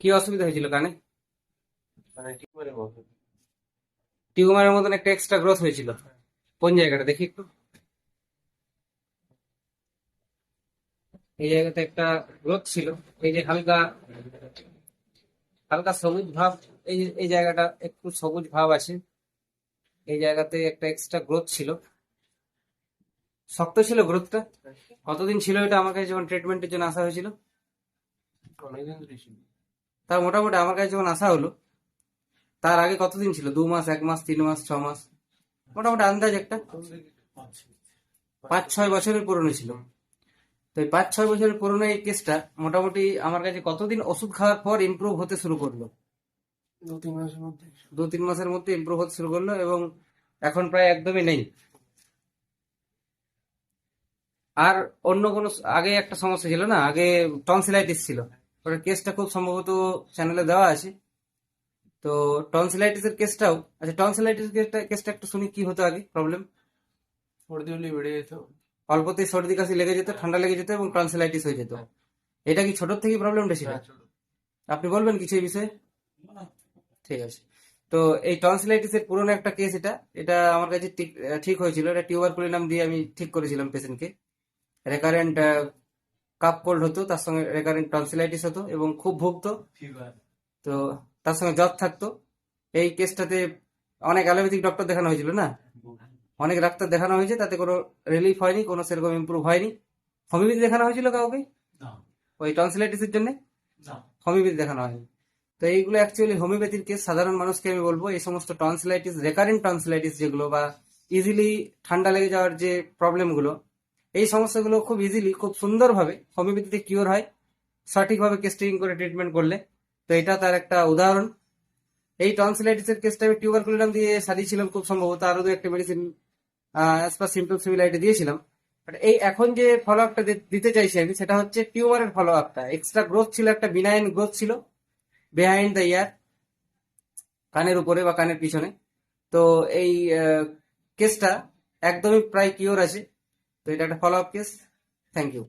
কি অসুবিধা হয়েছিল কানে? মানে টিউমারের মতন একটা এক্সট্রা গ্রোথ হয়েছিল। কোন জায়গাটা? দেখি একটু। এই জায়গাতে একটা গ্রোথ ছিল। এই যে হালকা হালকা সবুজ ভাব। এই এই জায়গাটা একটু সবুজ ভাব আছে। এই জায়গাতে একটা এক্সট্রা গ্রোথ ছিল। শক্ত ছিল গ্রোথটা কতদিন ছিল এটা? আমার কাছে যখন ট্রিটমেন্টের জন্য আসা হয়েছিল? অনেকদিন ছিল। তার মোটামুটি আমার কাছে যখন আসা হলো তার আগে কতদিন ছিল? দু মাস এক মাস তিন মাস ছ মাস? মোটামুটি আন্দাজ একটা। পাঁচ ছয় বছরের পুরনো ছিল। তো এই পাঁচ ছয় বছরের পুরনো এই কেসটা মোটামুটি আমার কাছে কতদিন ওষুধ খাওয়ার পর ইমপ্রুভ হতে শুরু করল? দু তিন মাসের মধ্যে। দু তিন মাসের মধ্যে ইমপ্রুভ হতে শুরু করল এবং এখন প্রায় একদমই নেই। আর অন্য কোনো আগে একটা সমস্যা ছিল না? আগে টনসিলাইটিস ছিল। ওটার কেসটা খুব সম্ভবত চ্যানেলে দেওয়া আছে। তো টনসিলাইটিসের কেসটাও আচ্ছা টনসিলাইটিস কেসটা কেসটা একটু শুনি কি হতো আগে? প্রবলেম সর্দি হলে বেড়ে যেত। অল্পতেই সর্দি কাশি লেগে যেত ঠান্ডা লেগে যেত এবং টনসিলাইটিস হয়ে যেত। এটা কি ছোট থেকে প্রবলেমটা ছিল? আপনি বলবেন কিছু এই বিষয়ে? ঠিক আছে। তো এই টনসিলাইটিস এর পুরনো একটা কেস এটা। এটা আমার কাছে ঠিক হয়েছিল। এটা টিউবারকুলিনাম দিয়ে আমি ঠিক করেছিলাম পেশেন্টকে রেকারেন্ট কাপ কোল্ড হতো তার সঙ্গে রেকারিং টনসিলাইটিস হতো এবং খুব ভুগতো। তো তার সঙ্গে জ্বর থাকতো। এই কেসটাতে অনেক অ্যালোপ্যাথিক ডক্টর দেখানো হয়েছিল না? অনেক ডাক্তার দেখানো হয়েছে তাতে কোনো রিলিফ হয়নি কোনো সেরকম ইমপ্রুভ হয়নি। হোমিওপ্যাথি দেখানো হয়েছিল কাউকে? ওই টনসিলাইটিসের জন্য? হোমিওপ্যাথি দেখানো হয়নি। তো এইগুলো অ্যাকচুয়ালি হোমিওপ্যাথির কেস সাধারণ মানুষকে আমি বলব এই সমস্ত টনসিলাইটিস রেকারিং টনসিলাইটিস যেগুলো বা ইজিলি ঠান্ডা লেগে যাওয়ার যে প্রবলেমগুলো এই সমস্যাগুলো খুব ইজিলি খুব সুন্দরভাবে হোমিওপ্যাথিতে কিওর হয়, সঠিকভাবে কেস্টিং করে ট্রিটমেন্ট করলে। তো এটা তার একটা উদাহরণ। এই টনসিলাইটিসের কেসটা আমি টিউবার টিউবারকুলিনাম দিয়ে সারিয়েছিলাম খুব সম্ভবত আরও দু একটা medicine as per symptom similarity দিয়েছিলাম। বাট এই এখন যে ফলো আপটা দিতে চাইছি আমি, সেটা হচ্ছে টিউমারের ফলো আপটা এক্সট্রা গ্রোথ ছিল, একটা বিনাইন গ্রোথ ছিল বিহাইন্ড দ্য ইয়ার কানের উপরে বা কানের পিছনে। তো এই কেসটা একদমই প্রায় কিওর আছে। তো এটা একটা follow up case thank you